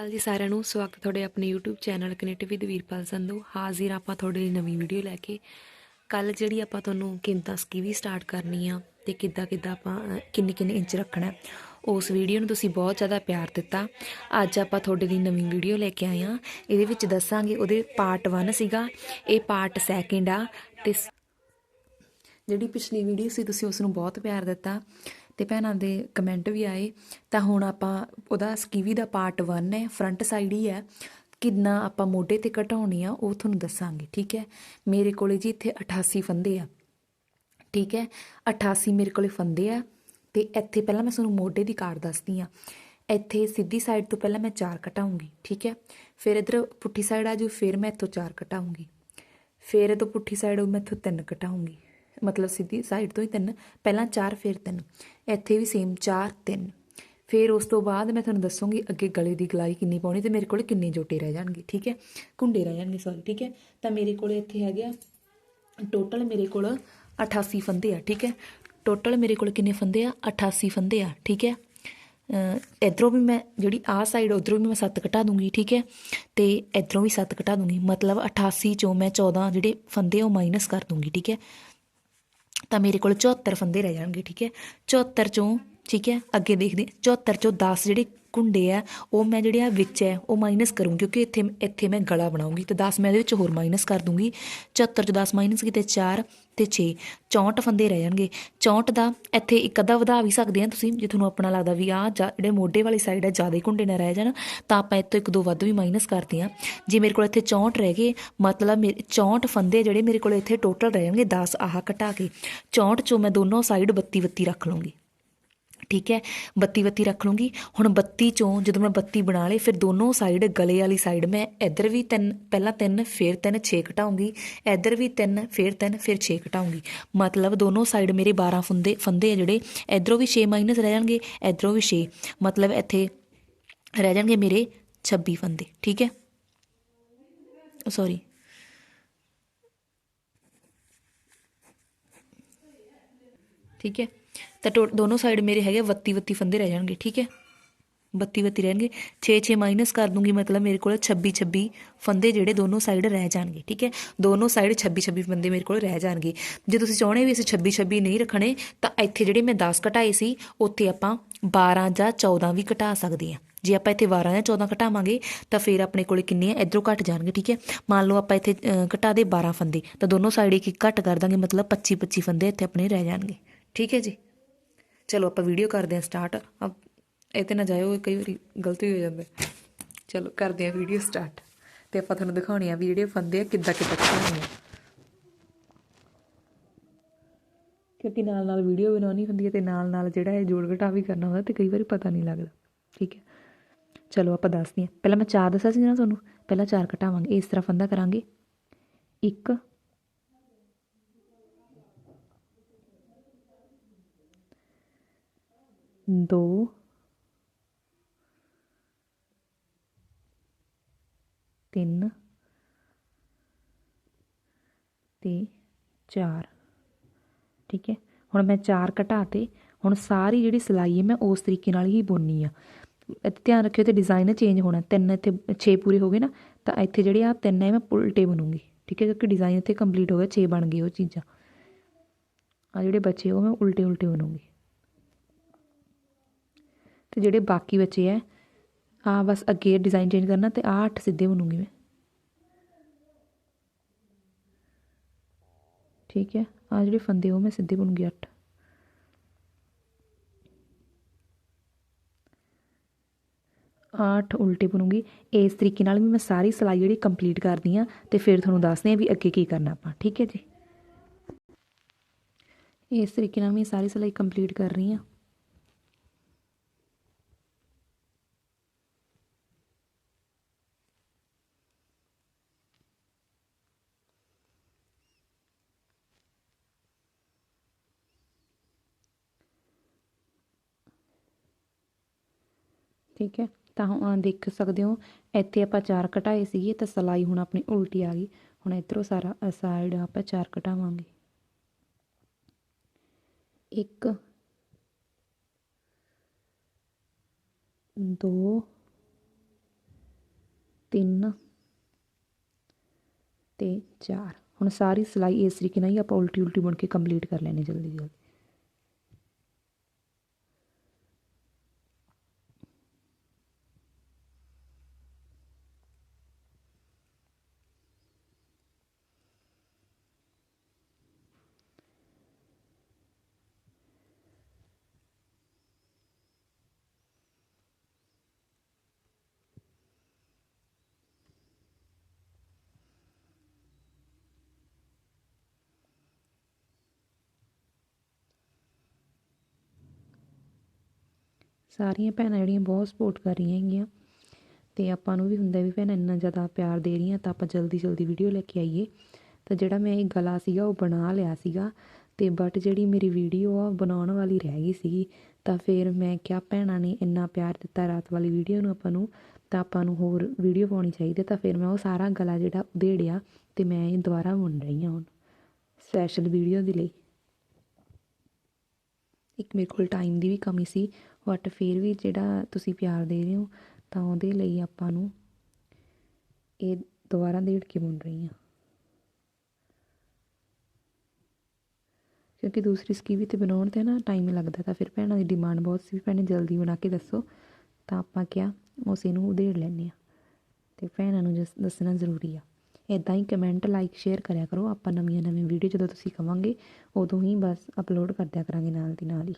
ਹਾਲ ਜੀ ਸਾਰਿਆਂ ਨੂੰ। ਸਵਾਗਤ ਤੁਹਾਡੇ ਆਪਣੇ YouTube channel connect with Veerpal Sandhu ਹਾਜ਼ਰ ਆਪਾਂ ਤੁਹਾਡੇ ਲਈ ਨਵੀਂ ਵੀਡੀਓ ਲੈ ਕੇ। ਕੱਲ ਜਿਹੜੀ ਆਪਾਂ ਤੁਹਾਨੂੰ ਕਿੰਤਾ ਸਕੀਵੀ ਸਟਾਰਟ ਕਰਨੀ ਆ ਤੇ ਕਿੱਦਾਂ ਕਿੱਦਾਂ ਆਪਾਂ ਕਿੰਨੇ ਕਿੰਨੇ ਇੰਚ ਰੱਖਣਾ ਉਸ ਵੀਡੀਓ ਨੂੰ ਤੁਸੀਂ ਬਹੁਤ ਜ਼ਿਆਦਾ ਪਿਆਰ ਦਿੱਤਾ। ਅੱਜ ਆਪਾਂ ਤੁਹਾਡੇ ਲਈ ਨਵੀਂ ਵੀਡੀਓ ਲੈ ਕੇ ਆਏ ਆ ਇਹਦੇ ਵਿੱਚ ਦੱਸਾਂਗੇ ਉਹਦੇ ਪਾਰਟ 1 ਸੀਗਾ। ਇਹ ਪਾਰਟ ਸੈਕਿੰਡ ਆ। ਤੇ ਜਿਹੜੀ ਪਿਛਲੀ ਵੀਡੀਓ ਸੀ, ਤੁਸੀਂ ਉਸ ਨੂੰ ਬਹੁਤ ਪਿਆਰ ਦਿੱਤਾ। ਅਤੇ ਭੈਣਾਂ ਦੇ ਕਮੈਂਟ ਵੀ ਆਏ, ਤਾਂ ਹੁਣ ਆਪਾਂ ਉਹਦਾ ਸਕੀਵੀ ਦਾ ਪਾਰਟ 1 ਹੈ ਫਰੰਟ ਸਾਈਡ ਹੀ ਹੈ, ਕਿੰਨਾ ਆਪਾਂ ਮੋਢੇ ਤੇ ਘਟਾਉਣੀ ਆ, ਉਹ ਤੁਹਾਨੂੰ ਦੱਸਾਂਗੇ, ਠੀਕ ਹੈ? ਮੇਰੇ ਕੋਲੇ ਜੀ ਇੱਥੇ 88 ਫੰਦੇ ਆ, ਠੀਕ ਹੈ? 88 ਮੇਰੇ ਕੋਲੇ ਫੰਦੇ ਆ, ਤੇ ਇੱਥੇ ਪਹਿਲਾਂ ਮੈਂ ਤੁਹਾਨੂੰ ਮੋਢੇ ਦੀ ਕਾਰ ਦੱਸਦੀ ਆ ਇੱਥੇ ਸਿੱਧੀ ਸਾਈਡ ਤੋਂ ਪਹਿਲਾਂ ਮੈਂ 4 ਘਟਾਉਂਗੀ, ਠੀਕ ਹੈ? ਫਿਰ ਇਧਰ ਪੁੱਠੀ ਸਾਈਡ ਆ ਜੂ ਫਿਰ ਮੈਂ ਇੱਥੋਂ 4 ਘਟਾਉਂਗੀ। ਫਿਰ ਇਹ ਤੋਂ ਪੁੱਠੀ ਸਾਈਡ ਮੈਂ ਇੱਥੋਂ 3 ਘਟਾਉਂਗੀ। ਮਤਲਬ ਸਿੱਧੀ ਸਾਈਡ ਤੋਂ ਹੀ ਤਿੰਨ, ਪਹਿਲਾਂ ਚਾਰ, ਫਿਰ ਤਿੰਨ। ਇੱਥੇ ਵੀ ਸੇਮ 4 3 ਫਿਰ ਉਸ ਤੋਂ ਬਾਅਦ ਮੈਂ ਤੁਹਾਨੂੰ ਦੱਸੂਗੀ ਅੱਗੇ ਗਲੇ ਦੀ ਗਲਾਈ ਕਿੰਨੀ ਪਾਉਣੀ ਤੇ ਮੇਰੇ ਕੋਲ ਕਿੰਨੇ ਜੋਟੇ ਰਹਿ ਜਾਣਗੇ, ਠੀਕ ਹੈ? ਕੁੰਡੇ ਰਹਿ ਜਾਣਗੇ ਸੌਰੀ ਠੀਕ ਹੈ? ਤਾਂ ਮੇਰੇ ਕੋਲ ਇੱਥੇ ਹੈਗੇ ਆ ਟੋਟਲ ਮੇਰੇ ਕੋਲ 88 ਫੰਦੇ ਆ, ਠੀਕ ਹੈ? ਟੋਟਲ ਮੇਰੇ ਕੋਲ ਕਿੰਨੇ ਫੰਦੇ ਆ? 88 ਫੰਦੇ ਆ, ਠੀਕ ਹੈ? ਅਹ ਇਧਰੋਂ ਵੀ ਮੈਂ ਜਿਹੜੀ ਆਹ ਸਾਈਡ ਉਧਰੋਂ ਵੀ ਮੈਂ 7 ਘਟਾ ਦੂੰਗੀ, ਠੀਕ ਹੈ? ਤੇ ਇਧਰੋਂ ਵੀ 7 ਘਟਾ ਦੂੰਗੀ, ਮਤਲਬ 88 ਚੋਂ ਮੈਂ 14 ਜਿਹੜੇ ਫੰਦੇ ਆ ਉਹ ਮਾਈਨਸ ਕਰ ਦੂੰਗੀ, ਠੀਕ ਹੈ? ਤਾਂ ਮੇਰੇ ਕੋਲ 74 ਫੰਦੇ ਰਹਿ ਜਾਣਗੇ ਠੀਕ ਹੈ? 74 ਚੋਂ ਠੀਕ ਹੈ? ਅੱਗੇ ਦੇਖਦੇ 74 ਚੋਂ 10 ਜਿਹੜੇ ਕੁੰਡੇ ਆ, ਉਹ ਮੈਂ ਜਿਹੜੇ ਆ ਵਿੱਚ ਹੈ, ਉਹ ਮਾਈਨਸ ਕਰੂੰਗੀ ਕਿਉਂਕਿ ਇੱਥੇ ਇੱਥੇ ਮੈਂ ਗਲਾ ਬਣਾਉਂਗੀ ਤੇ 10 ਮੈਂ ਇਹਦੇ ਵਿੱਚ ਹੋਰ ਮਾਈਨਸ ਕਰ ਦੂੰਗੀ। 74 ਚੋਂ 10 ਮਾਈਨਸ ਕੀਤੇ 4 ਤੇ 6 64 ਫੰਦੇ ਰਹਿ ਜਾਣਗੇ। 64 ਦਾ ਇੱਥੇ ਇੱਕ ਅੱਧਾ ਵਧਾ ਵੀ ਸਕਦੇ ਆ ਤੁਸੀਂ, ਜੇ ਤੁਹਾਨੂੰ ਆਪਣਾ ਲੱਗਦਾ ਵੀ ਆ ਜਿਹੜੇ ਮੋਢੇ ਵਾਲੀ ਸਾਈਡ ਹੈ ਜ਼ਿਆਦਾ ਕੁੰਡੇ ਨਾ ਰਹਿ ਜਾਣ, ਤਾਂ ਆਪਾਂ ਇੱਥੋਂ ਇੱਕ ਦੋ ਵੱਧ ਵੀ ਮਾਈਨਸ ਕਰਦੇ ਆ ਜੇ ਮੇਰੇ ਕੋਲ ਇੱਥੇ 64 ਰਹਿ ਗਏ, ਮਤਲਬ ਮੇਰੇ 64 ਫੰਦੇ ਜਿਹੜੇ ਮੇਰੇ ਕੋਲ ਇੱਥੇ ਟੋਟਲ ਰਹਿ ਜਾਣਗੇ 10 ਆਹ ਘਟਾ ਕੇ। 64 ਚੋਂ ਮੈਂ ਦੋਨੋਂ ਸਾਈਡ 32 32 ਰੱਖ ਲਵਾਂਗੀ ਠੀਕ ਹੈ 32 32 ਰੱਖ ਲੂੰਗੀ ਹੁਣ 32 ਚੋਂ ਜਦੋਂ ਮੈਂ 32 ਬਣਾ ਲਏ ਫਿਰ ਦੋਨੋਂ ਸਾਈਡ ਗਲੇ ਵਾਲੀ ਸਾਈਡ ਮੈਂ ਇੱਧਰ ਵੀ ਤਿੰਨ, ਪਹਿਲਾਂ ਤਿੰਨ, ਫਿਰ ਤਿੰਨ 6 ਘਟਾਉਂਗੀ। ਇੱਧਰ ਵੀ ਤਿੰਨ, ਫਿਰ ਤਿੰਨ, ਫਿਰ 6 ਘਟਾਉਂਗੀ। ਮਤਲਬ ਦੋਨੋਂ ਸਾਈਡ ਮੇਰੇ 12 ਫੰਦੇ ਫੰਦੇ ਆ ਜਿਹੜੇ। ਇੱਧਰੋਂ ਵੀ 6 ਮਾਈਨਸ ਰਹਿ ਜਾਣਗੇ, ਇੱਧਰੋਂ ਵੀ 6 ਮਤਲਬ ਇੱਥੇ ਰਹਿ ਜਾਣਗੇ ਮੇਰੇ 26 ਫੰਦੇ, ਠੀਕ ਹੈ? Oh, ਸੌਰੀ ਠੀਕ ਹੈ? ਤਾਂ ਟੋ ਦੋਨੋਂ ਸਾਈਡ ਮੇਰੇ ਹੈਗੇ 32 32 ਫੰਦੇ ਰਹਿ ਜਾਣਗੇ, ਠੀਕ ਹੈ? 32 32 ਰਹਿਣਗੇ। 6 6 ਮਾਈਨਸ ਕਰ ਦੂੰਗੀ, ਮਤਲਬ ਮੇਰੇ ਕੋਲ 26 26 ਫੰਦੇ ਜਿਹੜੇ ਦੋਨੋਂ ਸਾਈਡ ਰਹਿ ਜਾਣਗੇ, ਠੀਕ ਹੈ? ਦੋਨੋਂ ਸਾਈਡ 26 26 ਫੰਦੇ ਮੇਰੇ ਕੋਲ ਰਹਿ ਜਾਣਗੇ। ਜੇ ਤੁਸੀਂ ਚਾਹੁੰਦੇ ਵੀ ਅਸੀਂ 26 26 ਨਹੀਂ ਰੱਖਣੇ, ਤਾਂ ਇੱਥੇ ਜਿਹੜੇ ਮੈਂ 10 ਘਟਾਏ ਸੀ, ਉੱਥੇ ਆਪਾਂ 12 ਜਾਂ 14 ਵੀ ਘਟਾ ਸਕਦੇ ਹਾਂ। ਜੇ ਆਪਾਂ ਇੱਥੇ 12 ਜਾਂ 14 ਘਟਾਵਾਂਗੇ, ਤਾਂ ਫਿਰ ਆਪਣੇ ਕੋਲੇ ਕਿੰਨੇ ਆ ਇਧਰੋਂ ਘਟ ਜਾਣਗੇ, ਠੀਕ ਹੈ? ਮੰਨ ਲਓ ਆਪਾਂ ਇੱਥੇ ਘਟਾ ਦੇ 12 ਫੰਦੇ, ਤਾਂ ਦੋਨੋਂ ਸਾਈਡ ਇੱਕ ਇੱਕ ਘਟ ਕਰ ਦਾਂਗੇ, ਮਤਲਬ 25 25 ਫੰਦੇ ਇੱਥੇ ਆਪਣੇ ਰਹਿ ਜਾਣਗੇ, ਠੀਕ ਹੈ ਜੀ? ਚਲੋ ਆਪਾਂ ਵੀਡੀਓ ਕਰਦੇ ਹਾਂ ਸਟਾਰਟ ਇਹ ਤੇ ਨਾ ਜਾਇਓ ਕਈ ਵਾਰੀ ਗਲਤੀ ਹੋ ਜਾਂਦੀ। ਚਲੋ ਕਰਦੇ ਹਾਂ ਵੀਡੀਓ ਸਟਾਰਟ ਤੇ ਆਪਾਂ ਤੁਹਾਨੂੰ ਦਿਖਾਉਣੀ ਆ ਵੀ ਜਿਹੜੇ ਫੰਦੇ ਆ, ਕਿੱਦਾਂ ਕਿੱਦਾਂ ਘਟਾਉਣੇ ਆ। ਕਿਉਂਕਿ ਨਾਲ ਨਾਲ ਵੀਡੀਓ ਬਣਾਉਣੀ ਹੁੰਦੀ ਹੈ ਤੇ ਨਾਲ ਨਾਲ ਜਿਹੜਾ ਇਹ ਜੋੜ ਘਟਾ ਵੀ ਕਰਨਾ ਹੁੰਦਾ ਤੇ ਕਈ ਵਾਰੀ ਪਤਾ ਨਹੀਂ ਲੱਗਦਾ। ਠੀਕ ਹੈ? ਚਲੋ ਆਪਾਂ ਦੱਸਦੇ ਹਾਂ। ਪਹਿਲਾਂ ਮੈਂ ਚਾਰ ਦੱਸਿਆ ਸੀ ਨਾ ਤੁਹਾਨੂੰ, ਪਹਿਲਾਂ ਚਾਰ ਘਟਾਵਾਂਗੇ। ਇਸ ਤਰ੍ਹਾਂ ਫੰਦਾ ਕਰਾਂਗੇ। ਇੱਕ ਦੋ। ਤਿੰਨ। ਤੇ ਚਾਰ। ਠੀਕ ਹੈ? ਹੁਣ ਮੈਂ 4 ਘਟਾਤੇ। ਹੁਣ ਸਾਰੀ ਜਿਹੜੀ ਸਿਲਾਈ ਹੈ, ਮੈਂ ਉਸ ਤਰੀਕੇ ਨਾਲ ਹੀ ਬੁਣਨੀ ਆ। ਇੱਥੇ ਧਿਆਨ ਰੱਖਿਓ ਤੇ ਡਿਜ਼ਾਈਨ ਚੇਂਜ ਹੋਣਾ। ਤਿੰਨ ਇੱਥੇ 6 ਪੂਰੇ ਹੋ ਗਏ ਨਾ, ਤਾਂ ਇੱਥੇ ਜਿਹੜੇ ਆ ਤਿੰਨ ਹੈ ਮੈਂ ਉਲਟੇ ਬਣੂੰਗੀ। ਠੀਕ ਹੈ? ਕਿਉਂਕਿ ਡਿਜ਼ਾਈਨ ਇੱਥੇ ਕੰਪਲੀਟ ਹੋ ਗਿਆ 6 ਬਣ ਗਏ ਉਹ ਚੀਜ਼ਾਂ। ਆ ਜਿਹੜੇ ਬੱਚੇ ਉਹ ਮੈਂ ਉਲਟੇ ਉਲਟੇ ਬਣੂੰਗੀ। ਅਤੇ ਜਿਹੜੇ ਬਾਕੀ ਬੱਚੇ ਹੈ ਆਹ ਬਸ ਅੱਗੇ ਡਿਜ਼ਾਈਨ ਚੇਂਜ ਕਰਨਾ ਅਤੇ ਆਹ ਅੱਠ ਸਿੱਧੇ ਬਣੂਗੀ ਮੈਂ। ਠੀਕ ਹੈ ਆ ਜਿਹੜੇ ਫੰਦੇ ਉਹ ਮੈਂ ਸਿੱਧੇ ਬਣੂੰਗੀ 8 8 ਉਲਟੇ ਬਣੂੰਗੀ, ਇਸ ਤਰੀਕੇ ਨਾਲ ਵੀ ਮੈਂ ਸਾਰੀ ਸਿਲਾਈ ਜਿਹੜੀ ਕੰਪਲੀਟ ਕਰਦੀ ਆ, ਤੇ ਫਿਰ ਤੁਹਾਨੂੰ ਦੱਸਦੇ ਆ ਵੀ ਅੱਗੇ ਕੀ ਕਰਨਾ ਆਪਾਂ, ਠੀਕ ਹੈ ਜੀ? ਇਸ ਤਰੀਕੇ ਨਾਲ ਮੈਂ ਸਾਰੀ ਸਿਲਾਈ ਕੰਪਲੀਟ ਕਰ ਰਹੀ ਆ। ਠੀਕ ਹੈ? ਤਾਂ ਹੁਣ ਦੇਖ ਸਕਦੇ ਹੋ, ਇੱਥੇ ਆਪਾਂ ਚਾਰ ਘਟਾਏ ਸੀਗੇ ਤਾਂ ਸਿਲਾਈ ਹੁਣ ਆਪਣੀ ਉਲਟੀ ਆ ਗਈ। ਹੁਣ ਇਧਰੋਂ ਸਾਰਾ ਸਾਈਡ ਆਪਾਂ ਚਾਰ ਘਟਾਵਾਂਗੇ ਇੱਕ, ਦੋ, ਤਿੰਨ ਤੇ ਚਾਰ। ਹੁਣ ਸਾਰੀ ਸਿਲਾਈ ਇਸ ਤਰੀਕੇ ਨਾਲ ਹੀ ਆਪਾਂ ਉਲਟੀ ਉਲਟੀ ਬੁਣ ਕੇ ਕੰਪਲੀਟ ਕਰ ਲੈਣੀ ਜਲਦੀ ਜਲਦੀ ਸਾਰੀਆਂ ਭੈਣਾਂ ਜਿਹੜੀਆਂ ਬਹੁਤ ਸਪੋਰਟ ਕਰ ਰਹੀਆਂ ਹੈਗੀਆਂ। ਅਤੇ ਆਪਾਂ ਨੂੰ ਵੀ ਹੁੰਦਾ ਵੀ ਭੈਣਾਂ ਇੰਨਾ ਜ਼ਿਆਦਾ ਪਿਆਰ ਦੇ ਰਹੀਆਂ, ਤਾਂ ਆਪਾਂ ਜਲਦੀ ਜਲਦੀ ਵੀਡੀਓ ਲੈ ਕੇ ਆਈਏ। ਤਾਂ ਜਿਹੜਾ ਮੈਂ ਇਹ ਗਲਾ ਸੀਗਾ, ਉਹ ਬਣਾ ਲਿਆ ਸੀਗਾ। ਅਤੇ ਬਟ ਜਿਹੜੀ ਮੇਰੀ ਵੀਡੀਓ ਆ, ਉਹ ਬਣਾਉਣ ਵਾਲੀ ਰਹਿ ਗਈ ਸੀਗੀ। ਤਾਂ ਫਿਰ ਮੈਂ ਕਿਹਾ, ਭੈਣਾਂ ਨੇ ਇੰਨਾ ਪਿਆਰ ਦਿੱਤਾ ਰਾਤ ਵਾਲੀ ਵੀਡੀਓ ਨੂੰ ਆਪਾਂ ਨੂੰ, ਤਾਂ ਆਪਾਂ ਨੂੰ ਹੋਰ ਵੀਡੀਓ ਪਾਉਣੀ ਚਾਹੀਦੀ। ਤਾਂ ਫਿਰ ਮੈਂ ਉਹ ਸਾਰਾ ਗਲਾ ਜਿਹੜਾ ਉਧੇੜਿਆ ਅਤੇ ਮੈਂ ਇਹ ਦੁਬਾਰਾ ਬੁਣ ਰਹੀ ਹਾਂ ਹੁਣ ਸਪੈਸ਼ਲ ਵੀਡੀਓ ਦੇ ਲਈ। ਇੱਕ ਮੇਰੇ ਕੋਲ ਟਾਈਮ ਦੀ ਵੀ ਕਮੀ ਸੀ। ਬਟ ਫਿਰ ਵੀ ਜਿਹੜਾ ਤੁਸੀਂ ਪਿਆਰ ਦੇ ਰਹੇ ਹੋ, ਤਾਂ ਉਹਦੇ ਲਈ ਆਪਾਂ ਨੂੰ ਇਹ ਦੁਬਾਰਾ ਦੇੜ ਕੇ ਬੁਣ ਰਹੀ ਹਾਂ ਕਿਉਂਕਿ ਦੂਸਰੀ ਸਕੀਵੀ ਤੇ ਬਣਾਉਣ ਤੇ ਨਾ ਟਾਈਮ ਲੱਗਦਾ, ਤਾਂ ਫਿਰ ਭੈਣਾਂ ਦੀ ਡਿਮਾਂਡ ਬਹੁਤ ਸੀ ਵੀ ਭੈਣੇ ਜਲਦੀ ਬਣਾ ਕੇ ਦੱਸੋ, ਤਾਂ ਆਪਾਂ ਕਿਹਾ ਉਸੇ ਨੂੰ ਉਧੇੜ ਲੈਂਦੇ ਆ ਤੇ ਭੈਣਾਂ ਨੂੰ ਜਸ- ਦੱਸਣਾ ਜ਼ਰੂਰੀ ਆ। ਇਦਾਂ ਹੀ ਕਮੈਂਟ ਲਾਈਕ ਸ਼ੇਅਰ ਕਰਿਆ ਕਰੋ। ਆਪਾਂ ਨਵੀਆਂ ਨਵੀਆਂ ਵੀਡੀਓ ਜਦੋਂ ਤੁਸੀਂ ਕਵਾਂਗੇ, ਉਦੋਂ ਹੀ ਬਸ ਅਪਲੋਡ ਕਰਦਿਆ ਕਰਾਂਗੇ ਨਾਲ ਦੀ ਨਾਲ ਹੀ।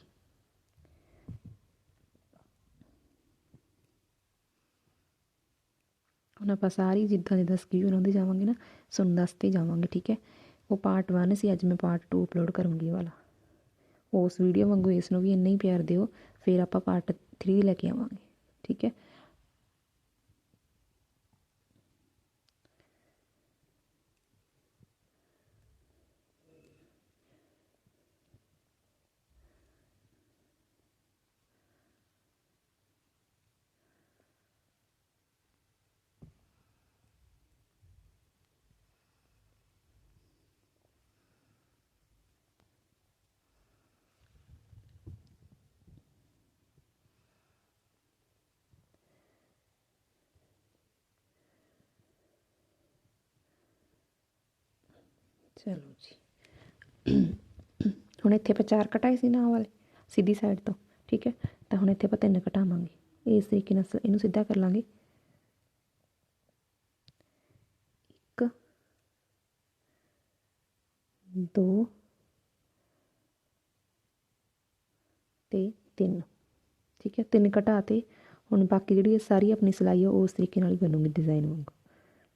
ਹੁਣ ਆਪਾਂ ਸਾਰੀ ਜਿੱਦਾਂ ਜਿੱਦਾਂ ਸਕੀਵ ਬਣਾਉਂਦੇ ਜਾਵਾਂਗੇ ਨਾ, ਤੁਹਾਨੂੰ ਦੱਸਦੇ ਜਾਵਾਂਗੇ, ਠੀਕ ਹੈ? ਉਹ ਪਾਰਟ 1 ਸੀ, ਅੱਜ ਮੈਂ ਪਾਰਟ 2 ਅਪਲੋਡ ਕਰੂੰਗੀ ਇਹ ਵਾਲਾ। ਉਸ ਵੀਡੀਓ ਵਾਂਗੂ ਇਸ ਨੂੰ ਵੀ ਇੰਨਾ ਹੀ ਪਿਆਰ ਦਿਓ, ਫਿਰ ਆਪਾਂ ਪਾਰਟ 3 ਲੈ ਕੇ ਆਵਾਂਗੇ, ਠੀਕ ਹੈ? ਚਲੋ ਜੀ। ਹੁਣ ਇੱਥੇ ਆਪਾਂ ਚਾਰ ਘਟਾਏ ਸੀ ਨਾ ਵਾਲੇ, ਸਿੱਧੀ ਸਾਈਡ ਤੋਂ, ਠੀਕ ਹੈ? ਤਾਂ ਹੁਣ ਇੱਥੇ ਆਪਾਂ ਤਿੰਨ ਘਟਾਵਾਂਗੇ ਇਸ ਤਰੀਕੇ ਨਾਲ ਸ- ਇਹਨੂੰ ਸਿੱਧਾ ਕਰ ਲਾਂਗੇ। ਇੱਕ, ਦੋ, ਤੇ ਤਿੰਨ, ਠੀਕ ਹੈ? ਤਿੰਨ ਘਟਾ ਤੇ ਹੁਣ ਬਾਕੀ ਜਿਹੜੀ ਸਾਰੀ ਆਪਣੀ ਸਿਲਾਈ ਆ, ਉਹ ਉਸ ਤਰੀਕੇ ਨਾਲ ਹੀ ਬਣੂਗੀ ਡਿਜ਼ਾਈਨ ਵਾਂਗੂ।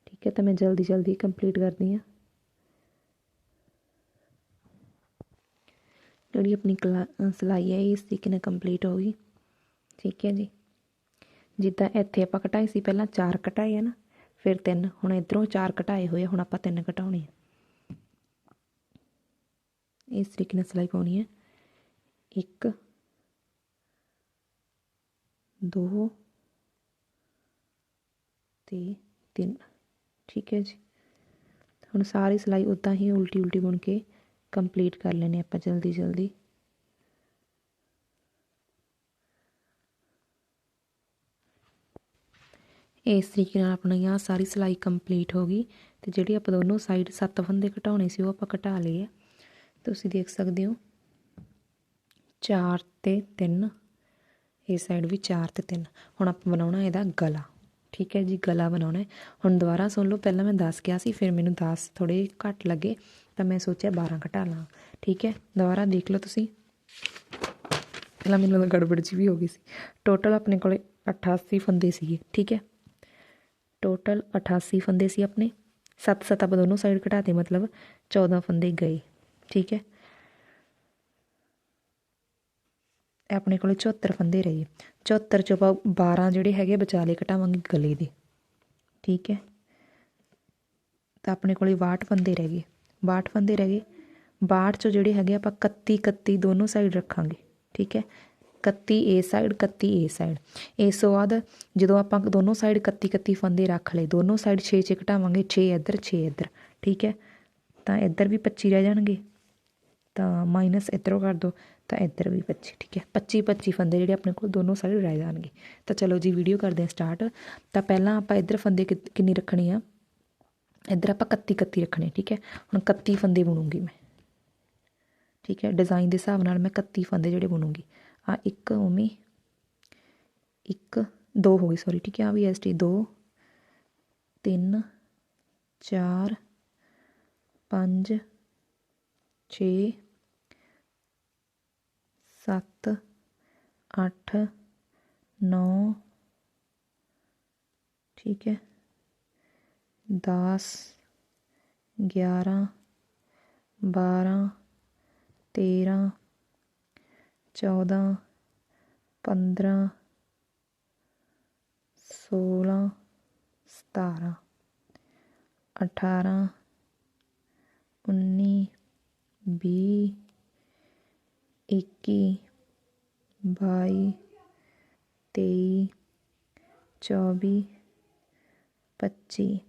ਠੀਕ ਹੈ? ਤਾਂ ਮੈਂ ਜਲਦੀ ਜਲਦੀ ਕੰਪਲੀਟ ਕਰਦੀ ਹਾਂ। ਜਿਹੜੀ ਆਪਣੀ ਕਲਾ- ਸਿਲਾਈ ਹੈ ਇਸ ਤਰੀਕੇ ਨਾਲ ਕੰਪਲੀਟ ਹੋ ਗਈ। ਠੀਕ ਹੈ ਜੀ। ਜਿੱਦਾਂ ਇੱਥੇ ਆਪਾਂ ਘਟਾਈ ਸੀ ਪਹਿਲਾਂ ਚਾਰ ਘਟਾਏ ਆ ਨਾ ਫਿਰ ਤਿੰਨ ਹੁਣ ਇਧਰੋਂ ਚਾਰ ਘਟਾਏ ਹੋਏ ਆ, ਹੁਣ ਆਪਾਂ ਤਿੰਨ ਘਟਾਉਣੇ ਆ। ਇਸ ਤਰੀਕੇ ਨਾਲ ਸਿਲਾਈ ਪਾਉਣੀ ਹੈ। ਇੱਕ ਦੋ ਤੇ ਤਿੰਨ। ਠੀਕ ਹੈ ਜੀ। ਹੁਣ ਸਾਰੀ ਸਿਲਾਈ ਉਦਾਂ ਹੀ ਉਲਟੀ ਉਲਟੀ ਬੁਣ ਕੇ ਕੰਪਲੀਟ ਕਰ ਲੈਣੇ ਆਪਾਂ ਜਲਦੀ ਜਲਦੀ। ਇਸ ਤਰੀਕੇ ਨਾਲ ਆਪਣੀ ਆਹ ਸਾਰੀ ਸਿਲਾਈ ਕੰਪਲੀਟ ਹੋ ਗਈ ਤੇ ਜਿਹੜੀ ਆਪਾਂ ਦੋਨੋਂ ਸਾਈਡ ਸੱਤ ਫੰਦੇ ਘਟਾਉਣੇ ਸੀ ਉਹ ਆਪਾਂ ਘਟਾ ਲਏ ਆ। ਤੁਸੀਂ ਦੇਖ ਸਕਦੇ ਹੋ 4 ਤੇ 3 ਇਹ ਸਾਈਡ ਵੀ 4 ਤੇ 3 ਹੁਣ ਆਪਾਂ ਬਣਾਉਣਾ ਇਹਦਾ ਗਲਾ, ਠੀਕ ਹੈ ਜੀ, ਗਲਾ ਬਣਾਉਣਾ ਹੁਣ ਦੁਬਾਰਾ ਸੁਣ ਲਓ, ਪਹਿਲਾਂ ਮੈਂ 10 ਕਿਹਾ ਸੀ, ਫਿਰ ਮੈਨੂੰ 10 ਥੋੜੇ ਘੱਟ ਲੱਗੇ। ਤਾਂ ਮੈਂ ਸੋਚਿਆ 12 ਘਟਾ ਲਾਂ। ਠੀਕ ਹੈ, ਦੁਬਾਰਾ ਦੇਖ ਲਓ ਤੁਸੀਂ। ਪਹਿਲਾਂ ਮੈਨੂੰ ਲੱਗਦਾ ਗੜਬੜ ਜੀ ਵੀ ਹੋ ਗਈ ਸੀ। ਟੋਟਲ ਆਪਣੇ ਕੋਲੇ 88 ਫੰਦੇ ਸੀਗੇ, ਠੀਕ ਹੈ। ਟੋਟਲ 88 ਫੰਦੇ ਸੀ ਆਪਣੇ। 7 7 ਆਪਾਂ ਦੋਨੋਂ ਸਾਈਡ ਘਟਾਤੇ ਮਤਲਬ 14 ਫੰਦੇ ਗਏ, ਠੀਕ ਹੈ। ਆਪਣੇ ਕੋਲੇ 74 ਫੰਦੇ ਰਹੇ। 74 ਚੋਂ ਆਪਾਂ 12 ਜਿਹੜੇ ਹੈਗੇ ਵਿਚਾਲੇ ਘਟਾਵਾਂਗੇ ਗਲੇ ਦੇ। ਠੀਕ ਹੈ। ਤਾਂ ਆਪਣੇ ਕੋਲੇ 62 ਫੰਦੇ ਰਹਿ ਗਏ। 62 ਫੰਦੇ ਰਹਿ ਗਏ। 62 ਚੋਂ ਜਿਹੜੇ ਹੈਗੇ ਆਪਾਂ 31 31 ਦੋਨੋਂ ਸਾਈਡ ਰੱਖਾਂਗੇ, ਠੀਕ ਹੈ? 31 ਏ ਸਾਈਡ 31 ਏ ਸਾਈਡ ਇਸ ਤੋਂ ਬਾਅਦ ਜਦੋਂ ਆਪਾਂ ਦੋਨੋਂ ਸਾਈਡ 31 31 ਫੰਦੇ ਰੱਖ ਲਏ, ਦੋਨੋਂ ਸਾਈਡ 6 6 ਘਟਾਵਾਂਗੇ 6 ਇੱਧਰ 6 ਇੱਧਰ, ਠੀਕ ਹੈ? ਤਾਂ ਇੱਧਰ ਵੀ 25 ਰਹਿ ਜਾਣਗੇ। ਤਾਂ ਮਾਈਨਸ ਇੱਧਰੋਂ ਕਰ ਦਿਓ ਤਾਂ ਇੱਧਰ ਵੀ 25 ਠੀਕ ਹੈ? 25 25 ਫੰਦੇ ਜਿਹੜੇ ਆਪਣੇ ਕੋਲ ਦੋਨੋਂ ਸਾਈਡ ਰਹਿ ਜਾਣਗੇ। ਤਾਂ ਚਲੋ ਜੀ ਵੀਡੀਓ ਕਰਦੇ ਹਾਂ ਸਟਾਰਟ ਤਾਂ ਪਹਿਲਾਂ ਆਪਾਂ ਇੱਧਰ ਫੰਦੇ ਕਿ- ਕਿੰਨੀ ਰੱਖਣੀ ਆ? ਇੱਧਰ ਆਪਾਂ 31 31 ਰੱਖਣੇ, ਠੀਕ ਹੈ? ਹੁਣ 31 ਫੰਦੇ ਬੁਣੂਗੀ ਮੈਂ। ਠੀਕ ਹੈ? ਡਿਜ਼ਾਈਨ ਦੇ ਹਿਸਾਬ ਨਾਲ ਮੈਂ 31 ਫੰਦੇ ਜਿਹੜੇ ਬੁਣੂੰਗੀ। ਆ ਇੱਕ ਉਮੀ ਇੱਕ, ਦੋ ਹੋ ਗਈ ਸੌਰੀ ਠੀਕ ਹੈ? ਆ ਵੀ ਐਸ ਟੀ, ਦੋ, ਤਿੰਨ, ਚਾਰ, ਪੰਜ, ਛੇ, ਸੱਤ, ਅੱਠ, ਨੌ, ਠੀਕ ਹੈ? ਦਸ, ਗਿਆਰਾਂ, ਬਾਰਾਂ, ਤੇਰਾਂ, ਚੌਦਾਂ, ਪੰਦਰਾਂ, ਸੋਲਾਂ, ਸਤਾਰਾਂ, ਅਠਾਰਾਂ, ਉੱਨੀ, ਵੀਹ, ਇੱਕੀ, ਬਾਈ, ਤੇਈ, ਚੌਵੀ, ਪੱਚੀ।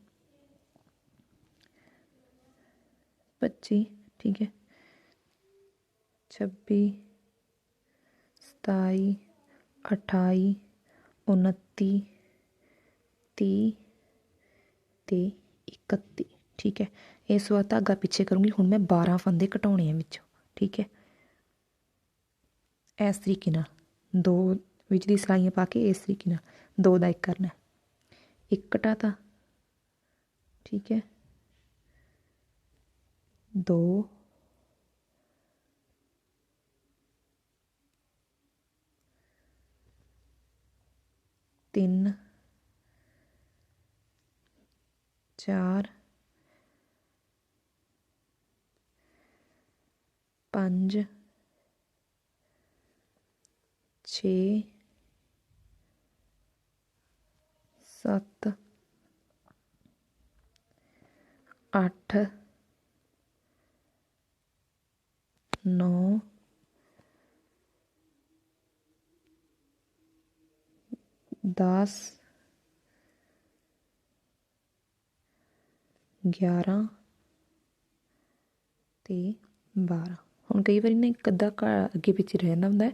ਪੱਚੀ ਠੀਕ ਹੈ ਛੱਬੀ ਸਤਾਈ ਅਠਾਈ ਉਨੱਤੀ ਤੀਹ ਤੇ ਇਕੱਤੀ ਠੀਕ ਹੈ ਇਸ ਵਾਰ ਧਾਗਾ ਪਿੱਛੇ ਕਰੂੰਗੀ ਹੁਣ ਮੈਂ 12 ਫੰਦੇ ਘਟਾਉਣੇ ਆ ਵਿੱਚੋਂ ਠੀਕ ਹੈ ਇਸ ਤਰੀਕੇ ਨਾਲ ਦੋ ਵਿੱਚ ਦੀ ਸਲਾਈਆਂ ਪਾ ਕੇ ਇਸ ਤਰੀਕੇ ਨਾਲ ਦੋ ਦਾ ਇੱਕ ਕਰਨਾ ਹੈ। ਇੱਕ ਘਟਾਤਾ ਠੀਕ ਹੈ ਦੋ ਤਿੰਨ ਚਾਰ ਪੰਜ ਛੇ ਸੱਤ ਅੱਠ ਨੌ ਦਸ ਗਿਆਰਾਂ ਤੇ 12 ਹੁਣ ਕਈ ਵਾਰੀ ਨਾ ਇੱਕ ਅੱਧਾ ਘ- ਅੱਗੇ ਪਿੱਛੇ ਰਹਿ ਜਾਂਦਾ ਹੁੰਦਾ ਹੈ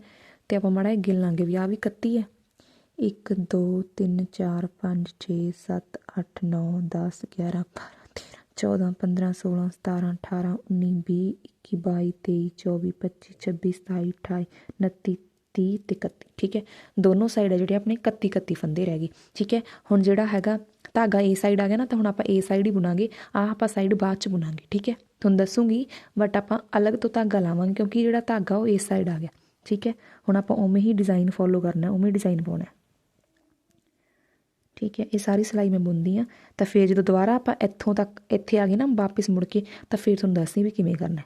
ਤੇ ਆਪਾਂ ਮਾੜਾ ਜਿਹਾ ਗਿਣ ਲਾਂਗੇ ਵੀ ਆ ਵੀ 31 ਹੈ 1 2 3 4 5 6 7 8 9 10 11 12 13 14 15 16 17 18 19 20 21 22 23 24 25 26 27 28 29 30 ਤੇ 31 ਠੀਕ ਹੈ? ਦੋਨੋਂ ਸਾਈਡ ਹੈ ਜਿਹੜੇ ਆਪਣੇ 31 31 ਫੰਦੇ ਰਹਿ ਗਏ। ਠੀਕ ਹੈ? ਹੁਣ ਜਿਹੜਾ ਹੈਗਾ ਧਾਗਾ ਏ ਸਾਈਡ ਆ ਗਿਆ ਨਾ ਤਾਂ ਹੁਣ ਆਪਾਂ ਏ ਸਾਈਡ ਹੀ ਬੁਣਾਂਗੇ। ਆਹ ਆਪਾਂ ਸਾਈਡ ਬਾਅਦ ਚ ਬੁਣਾਂਗੇ। ਠੀਕ ਹੈ? ਤੁਹਾਨੂੰ ਦੱਸੂਗੀ ਬਟ ਆਪਾਂ ਅਲੱਗ ਤੋਂ ਧਾਗਾ ਲਾਵਾਂਗੇ ਕਿਉਂਕਿ ਜਿਹੜਾ ਧਾਗਾ ਉਹ ਇਸ ਸਾਈਡ ਆ ਗਿਆ। ਠੀਕ ਹੈ? ਹੁਣ ਆਪਾਂ ਉਵੇਂ ਹੀ ਡਿਜ਼ਾਈਨ ਫੋਲੋ ਕਰਨਾ ਹੈ, ਉਵੇਂ ਡਿਜ਼ਾਈਨ ਪਾਉਣਾ। ਠੀਕ ਹੈ, ਇਹ ਸਾਰੀ ਸਿਲਾਈ ਮੈਂ ਬੁਣਦੀ ਆ ਤਾਂ ਫਿਰ ਜਦੋਂ ਦੁਬਾਰਾ ਆਪਾਂ ਇੱਥੋਂ ਤੱਕ, ਇੱਥੇ ਆ ਗਏ ਨਾ ਵਾਪਸ ਮੁੜ ਕੇ, ਤਾਂ ਫਿਰ ਤੁਹਾਨੂੰ ਦੱਸਦੀ ਵੀ ਕਿਵੇਂ ਕਰਨਾ ਹੈ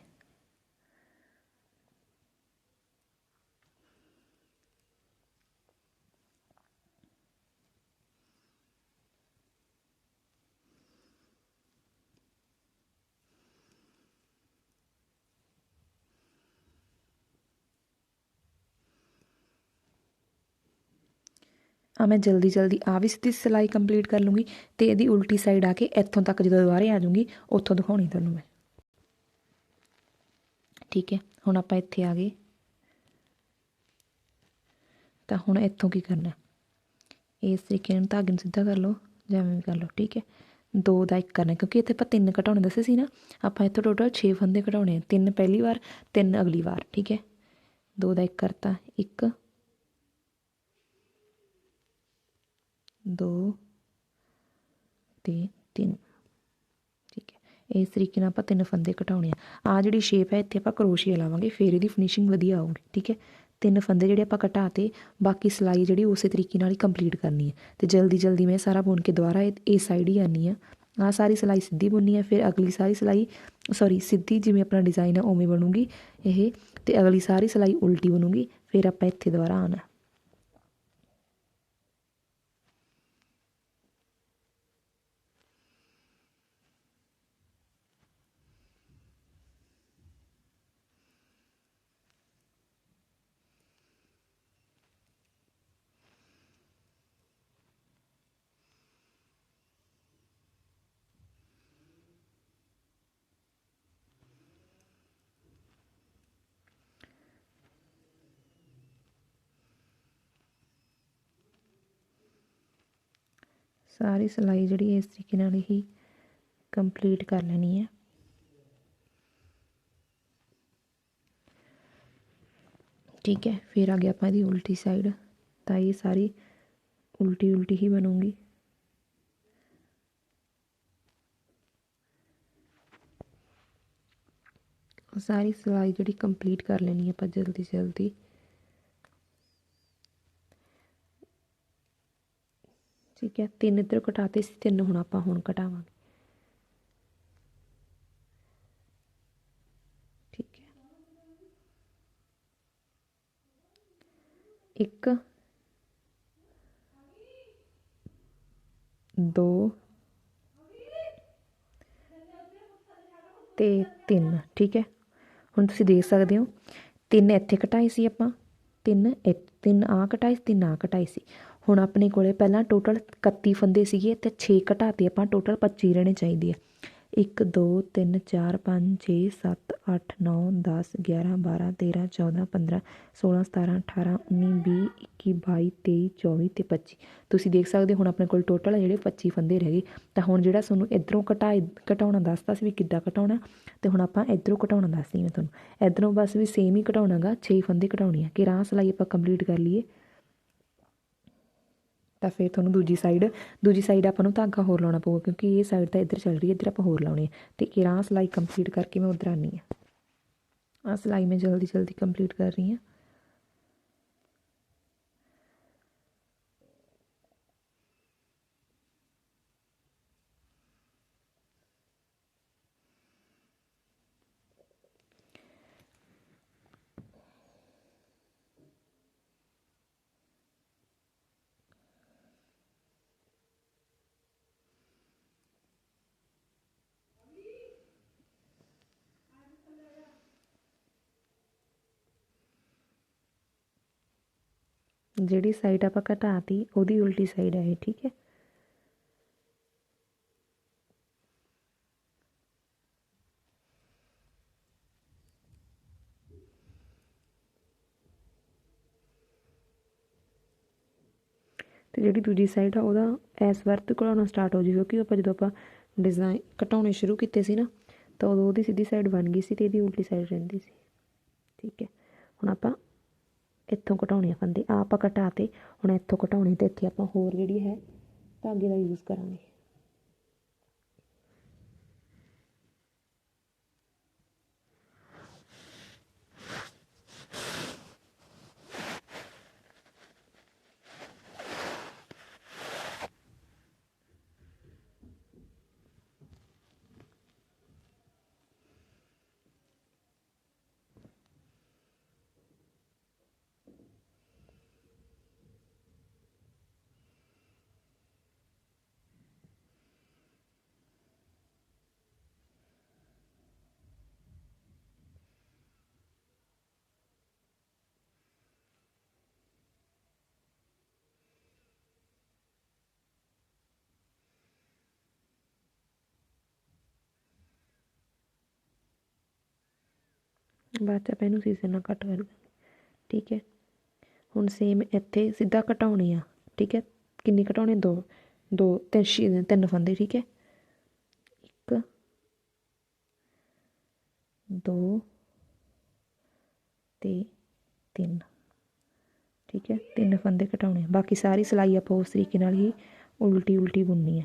ਆ ਮੈਂ ਜਲਦੀ ਜਲਦੀ ਆ ਵੀ ਸਿੱਧੀ ਸਿਲਾਈ ਕੰਪਲੀਟ ਕਰ ਲੂੰਗੀ ਤੇ ਇਹਦੀ ਉਲਟੀ ਸਾਈਡ ਆ ਕੇ ਇੱਥੋਂ ਤੱਕ ਜਦੋਂ ਦੁਬਾਰੇ ਆ ਜਾਊਂਗੀ, ਉੱਥੋਂ ਦਿਖਾਉਣੀ ਤੁਹਾਨੂੰ ਮੈਂ। ਠੀਕ ਹੈ, ਹੁਣ ਆਪਾਂ ਇੱਥੇ ਆ ਗਏ। ਤਾਂ ਹੁਣ ਇੱਥੋਂ ਕੀ ਕਰਨਾ? ਇਸ ਤਰੀਕੇ ਨਾਲ ਧਾਗੇ ਨੂੰ ਸਿੱਧਾ ਕਰ ਲਓ, ਜਿਵੇਂ ਵੀ ਕਰ ਲਓ, ਠੀਕ ਹੈ? ਦੋ ਦਾ ਇੱਕ ਕਰਨਾ, ਕਿਉਂਕਿ ਇੱਥੇ ਆਪਾਂ ਤਿੰਨ ਘਟਾਉਣੇ ਦੱਸੇ ਸੀ ਨਾ, ਆਪਾਂ ਇੱਥੋਂ ਟੋਟਲ 6 ਫੰਦੇ ਘਟਾਉਣੇ ਆ, ਤਿੰਨ ਪਹਿਲੀ ਵਾਰ, ਤਿੰਨ ਅਗਲੀ ਵਾਰ, ਠੀਕ ਹੈ? ਦੋ ਦਾ ਇੱਕ ਕਰਤਾ, ਇੱਕ ਦੋ ਤੇ ਤਿੰਨ। ਠੀਕ ਹੈ। ਇਸ ਤਰੀਕੇ ਨਾਲ ਆਪਾਂ ਤਿੰਨ ਫੰਦੇ ਘਟਾਉਣੇ ਆ। ਆ ਜਿਹੜੀ ਸ਼ੇਪ ਹੈ, ਇੱਥੇ ਆਪਾਂ ਕਰੋਸ਼ੀਆ ਲਾਵਾਂਗੇ, ਫਿਰ ਇਹਦੀ ਫਿਨਿਸ਼ਿੰਗ ਵਧੀਆ ਆਊਗੀ, ਠੀਕ ਹੈ। ਤਿੰਨ ਫੰਦੇ ਜਿਹੜੇ ਆਪਾਂ ਘਟਾਤੇ, ਬਾਕੀ ਸਿਲਾਈ ਜਿਹੜੀ ਉਸੇ ਤਰੀਕੇ ਨਾਲ ਹੀ ਕੰਪਲੀਟ ਕਰਨੀ ਹੈ। ਤੇ ਜਲਦੀ ਜਲਦੀ ਮੈਂ ਸਾਰਾ ਬੁਣ ਕੇ ਦੁਬਾਰਾ ਇਹ ਇਹ ਸਾਈਡ ਹੀ ਆਨੀ ਆ। ਆ ਸਾਰੀ ਸਿਲਾਈ ਸਿੱਧੀ ਬੁਣਨੀ ਹੈ ਫਿਰ ਅਗਲੀ ਸਾਰੀ ਸਿਲਾਈ ਸੌਰੀ ਸਿੱਧੀ ਜਿਵੇਂ ਆਪਣਾ ਡਿਜ਼ਾਈਨ ਹੈ ਉਵੇਂ ਬਣੂਗੀ ਇਹ। ਤੇ ਅਗਲੀ ਸਾਰੀ ਸਿਲਾਈ ਉਲਟੀ ਬਣੂਗੀ, ਫਿਰ ਆਪਾਂ ਇੱਥੇ ਦੁਬਾਰਾ ਆਣਾ ਸਾਰੀ ਸਿਲਾਈ ਜਿਹੜੀ ਇਸ ਤਰੀਕੇ ਨਾਲ ਹੀ ਕੰਪਲੀਟ ਕਰ ਲੈਣੀ ਹੈ। ਠੀਕ ਹੈ, ਫਿਰ ਆ ਗਿਆ ਆਪਾਂ ਇਹਦੀ ਉਲਟੀ ਸਾਈਡ ਤਾਂ ਇਹ ਸਾਰੀ ਉਲਟੀ ਉਲਟੀ ਹੀ ਬਣੂਗੀ। ਸਾਰੀ ਸਿਲਾਈ ਜਿਹੜੀ ਕੰਪਲੀਟ ਕਰ ਲੈਣੀ ਆਪਾਂ ਜਲਦੀ ਜਲਦੀ। ਠੀਕ ਹੈ ਤਿੰਨ ਇੱਧਰ ਘਟਾਤੇ ਸੀ ਤਿੰਨ ਹੁਣ ਆਪਾਂ ਹੁਣ ਕਟਾਵਾਂਗੇ ਠੀਕ ਹੈ। ਇੱਕ ਦੋ ਤੇ ਤਿੰਨ ਠੀਕ ਹੈ। ਹੁਣ ਤੁਸੀਂ ਦੇਖ ਸਕਦੇ ਹੋ ਤਿੰਨ ਇੱਥੇ ਕਟਾਏ ਸੀ ਆਪਾਂ ਤਿੰਨ ਤਿੰਨ ਆ ਕਟਾਏ ਸੀ, ਤਿੰਨ ਆ ਕਟਾਏ ਸੀ। ਹੁਣ ਆਪਣੇ ਕੋਲ ਪਹਿਲਾਂ ਟੋਟਲ 31 ਫੰਦੇ ਸੀਗੇ ਤੇ 6 ਘਟਾਤੇ ਆਪਾਂ ਟੋਟਲ 25 ਰਹਿਣੇ ਚਾਹੀਦੇ ਆ। 1 2 3 4 5 6 7 8 9 10 11 12 13 14 15 16 17 18 19 20 21 22 23 24 ਤੇ 25 ਤੁਸੀਂ ਦੇਖ ਸਕਦੇ ਹੋ ਹੁਣ ਆਪਣੇ ਕੋਲ ਟੋਟਲ ਆ ਜਿਹੜੇ 25 ਫੰਦੇ ਰਹਿ ਗਏ। ਤਾਂ ਹੁਣ ਜਿਹੜਾ ਤੁਹਾਨੂੰ ਇਧਰੋਂ ਘਟਾਏ ਘਟਾਉਣਾ ਦੱਸਦਾ ਸੀ ਵੀ ਕਿੱਦਾਂ ਘਟਾਉਣਾ ਅਤੇ ਹੁਣ ਆਪਾਂ ਇਧਰੋਂ ਘਟਾਉਣਾ ਦੱਸਦੀ ਮੈਂ ਤੁਹਾਨੂੰ। ਇਧਰੋਂ ਬਸ ਵੀ ਸੇਮ ਹੀ ਘਟਾਉਣਾਗਾ, ਛੇ ਫੰਦੇ ਘਟਾਉਣੇ ਆ। ਕਿ ਰਾਹ ਸਲਾਈ ਆਪਾਂ ਕੰਪਲੀਟ ਕਰ ਲਈਏ। ਤਾਂ ਫਿਰ ਤੁਹਾਨੂੰ ਦੂਜੀ ਸਾਈਡ ਦੂਜੀ ਸਾਈਡ ਆਪਾਂ ਨੂੰ ਧਾਗਾ ਹੋਰ ਲਾਉਣਾ ਪਊਗਾ ਕਿਉਂਕਿ ਇਹ ਸਾਈਡ ਤਾਂ ਇੱਧਰ ਚੱਲ ਰਹੀ ਹੈ, ਇੱਧਰ ਆਪਾਂ ਹੋਰ ਲਾਉਣੀ ਹੈ। ਤੇ ਇਹ ਰਾਹ ਸਲਾਈ ਕੰਪਲੀਟ ਕਰਕੇ ਮੈਂ ਉਧਰ ਆਨੀ ਆ ਆ ਸਲਾਈ ਮੈਂ ਜਲਦੀ ਜਲਦੀ ਕੰਪਲੀਟ ਕਰ ਰਹੀ ਹਾਂ। ਜਿਹੜੀ ਸਾਈਡ ਆਪਾਂ ਘਟਾਤੀ, ਉਹਦੀ ਉਲਟੀ ਸਾਈਡ ਹੈ ਇਹ, ਠੀਕ ਹੈ? ਤੇ ਜਿਹੜੀ ਦੂਜੀ ਸਾਈਡ ਆ, ਉਹਦਾ ਇਸ ਵਰਤ ਘਟਾਉਣਾ ਸਟਾਰਟ ਹੋ ਜੂਗਾ ਕਿਉਂਕਿ ਆਪਾਂ ਜਦੋਂ ਆਪਾਂ ਡਿਜ਼ਾਈਨ ਘਟਾਉਣੇ ਸ਼ੁਰੂ ਕੀਤੇ ਸੀ ਨਾ, ਤਾਂ ਉਦੋਂ ਉਹਦੀ ਸਿੱਧੀ ਸਾਈਡ ਬਣ ਗਈ ਸੀ ਤੇ ਇਹਦੀ ਉਲਟੀ ਸਾਈਡ ਰਹਿੰਦੀ ਸੀ, ਠੀਕ ਹੈ? ਹੁਣ ਆਪਾਂ ਇੱਥੋਂ ਘਟਾਉਣੇ ਆ ਫੰਦੇ ਆ ਆਪਾਂ ਘਟਾਤੇ ਹੁਣ ਇੱਥੋਂ ਘਟਾਉਣੇ ਅਤੇ ਇੱਥੇ ਆਪਾਂ ਹੋਰ ਜਿਹੜੀ ਹੈ ਧਾਗੇ ਦਾ ਯੂਜ਼ ਕਰਾਂਗੇ। ਬਾਅਦ ਚ ਆਪਾਂ ਇਹਨੂੰ ਸੀਜ਼ਨ ਨਾਲ ਕੱਟ ਕਰ ਠੀਕ ਹੈ? ਹੁਣ ਸੇਮ ਇੱਥੇ ਸਿੱਧਾ ਘਟਾਉਣੇ ਆ। ਠੀਕ ਹੈ? ਕਿੰਨੇ ਘਟਾਉਣੇ ਦੋ। ਦੋ, ਤਿੰਨ ਛੇ- ਤਿੰਨ ਫੰਦੇ, ਠੀਕ ਹੈ? ਇੱਕ, ਦੋ ਤੇ ਤਿੰਨ। ਠੀਕ ਹੈ? ਤਿੰਨ ਫੰਦੇ ਘਟਾਉਣੇ ਬਾਕੀ ਸਾਰੀ ਸਿਲਾਈ ਆਪਾਂ ਉਸ ਤਰੀਕੇ ਨਾਲ ਹੀ ਉਲਟੀ ਉਲਟੀ ਬੁਣਨੀ ਆ।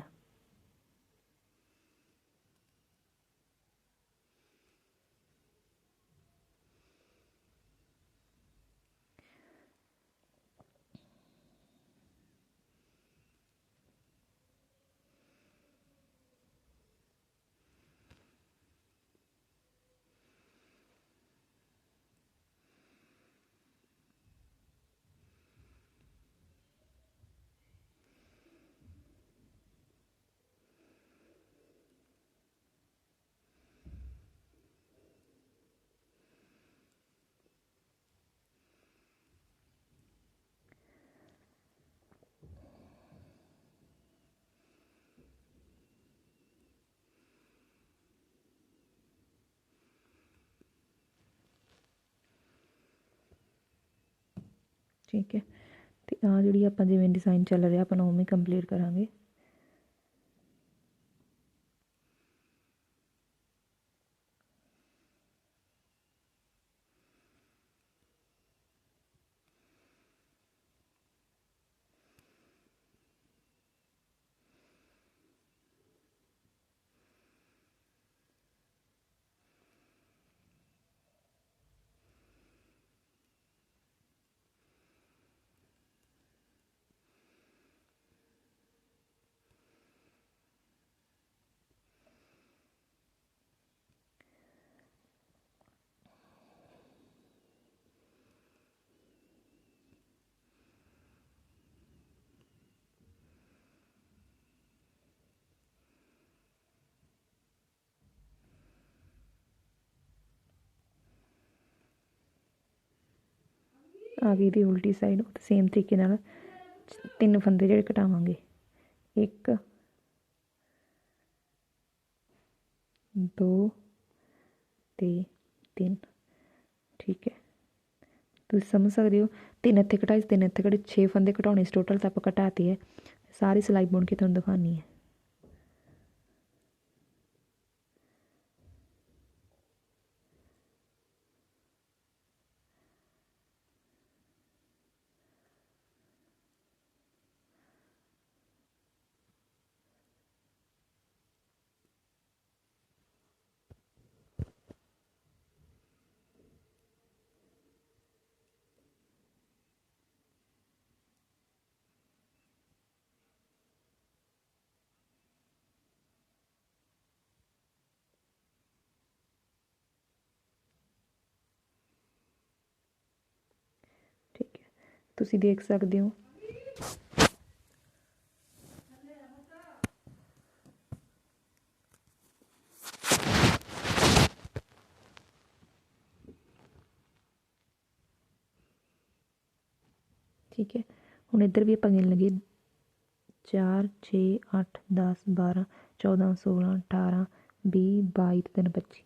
ਠੀਕ ਹੈ। ਅਤੇ ਆਹ ਜਿਹੜੀ ਆਪਾਂ ਜਿਵੇਂ ਡਿਜ਼ਾਇਨ ਚੱਲ ਰਿਹਾ, ਆਪਾਂ ਨੂੰ ਉਵੇਂ ਕੰਪਲੀਟ ਕਰਾਂਗੇ। ਆ ਗਈ ਦੀ ਉਲਟੀ ਸਾਈਡ ਉਹ ਸੇਮ ਤਰੀਕੇ ਨਾਲ ਤਿੰਨ ਫੰਦੇ ਜਿਹੜੇ ਘਟਾਵਾਂਗੇ ਇੱਕ, ਦੋ ਤੇ ਤਿੰਨ। ਠੀਕ ਹੈ। ਤੁਸੀਂ ਸਮਝ ਸਕਦੇ ਹੋ, ਤਿੰਨ ਇੱਥੇ ਕਟਾਏ, ਤਿੰਨ ਇੱਥੇ ਕਟਾਏ 6 ਫੰਦੇ ਘਟਾਉਣੇ ਸੀ ਟੋਟਲ ਤਾਂ ਆਪਾਂ ਘਟਾਤੇ ਹੈ। ਸਾਰੀ ਸਿਲਾਈ ਬੁਣ ਕੇ ਤੁਹਾਨੂੰ ਦਿਖਾਉਣੀ ਹੈ। ਤੁਸੀਂ ਦੇਖ ਸਕਦੇ ਹੋ। ਠੀਕ ਹੈ। ਹੁਣ ਇੱਧਰ ਵੀ ਆਪਾਂ ਗਿਣ ਲਈਏ। 4 6 8 10 12 14 16 18 20 22 ਤੇ 3 25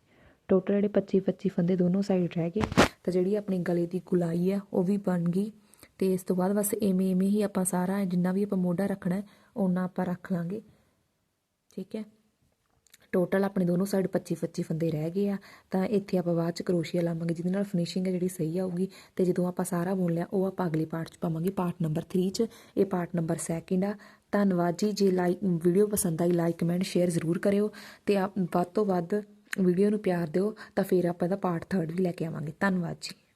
ਟੋਟਲ ਜਿਹੜੇ 25 25 ਫੰਦੇ ਦੋਨੋਂ ਸਾਈਡ ਰਹਿ ਗਏ। ਤਾਂ ਜਿਹੜੀ ਆਪਣੀ ਗਲੇ ਦੀ ਗੁਲਾਈ ਆ ਉਹ ਵੀ ਬਣ ਗਈ। ਤੇ ਇਸ ਤੋਂ ਬਾਅਦ ਬਸ ਐਵੇਂ ਐਵੇਂ ਹੀ ਆਪਾਂ ਸਾਰਾ ਜਿੰਨਾ ਵੀ ਆਪਾਂ ਮੋਢਾ ਰੱਖਣਾ ਹੈ ਆਪਾਂ ਰੱਖ ਲਾਂਗੇ। ਠੀਕ ਹੈ? ਟੋਟਲ ਆਪਣੇ ਦੋਨੋਂ ਸਾਈਡ 25 25 ਫੰਦੇ ਰਹਿ ਗਏ ਆ। ਤਾਂ ਇੱਥੇ ਆਪਾਂ ਬਾਅਦ ਚ ਕਰੋਸ਼ੀਆ ਲਾਵਾਂਗੇ, ਜਿਹਦੇ ਨਾਲ ਫਿਨਿਸ਼ਿੰਗ ਹੈ ਜਿਹੜੀ ਸਹੀ ਆਊਗੀ। ਤੇ ਜਦੋਂ ਆਪਾਂ ਸਾਰਾ ਬੁਣ ਲਿਆ, ਉਹ ਆਪਾਂ ਅਗਲੇ ਪਾਰਟ ਚ ਪਾਵਾਂਗੇ। ਪਾਰਟ ਨੰਬਰ 3 ਚ, ਇਹ ਪਾਰਟ ਨੰਬਰ 2 ਆ। ਧੰਨਵਾਦ ਜੀ, ਜੇ ਲਾਈਕ ਵੀਡੀਓ ਪਸੰਦ ਆਈ ਲਾਈਕ ਕਮੈਂਟ ਸ਼ੇਅਰ ਜ਼ਰੂਰ ਕਰਿਓ। ਤੇ ਆਪ, ਵੱਧ ਤੋਂ ਵੱਧ ਵੀਡੀਓ ਨੂੰ ਪਿਆਰ ਦਿਓ। ਤਾਂ ਫਿਰ ਆਪਾਂ ਦਾ ਪਾਰਟ 3 ਵੀ ਲੈ ਕੇ ਆਵਾਂਗੇ। ਧੰਨਵਾਦ ਜੀ।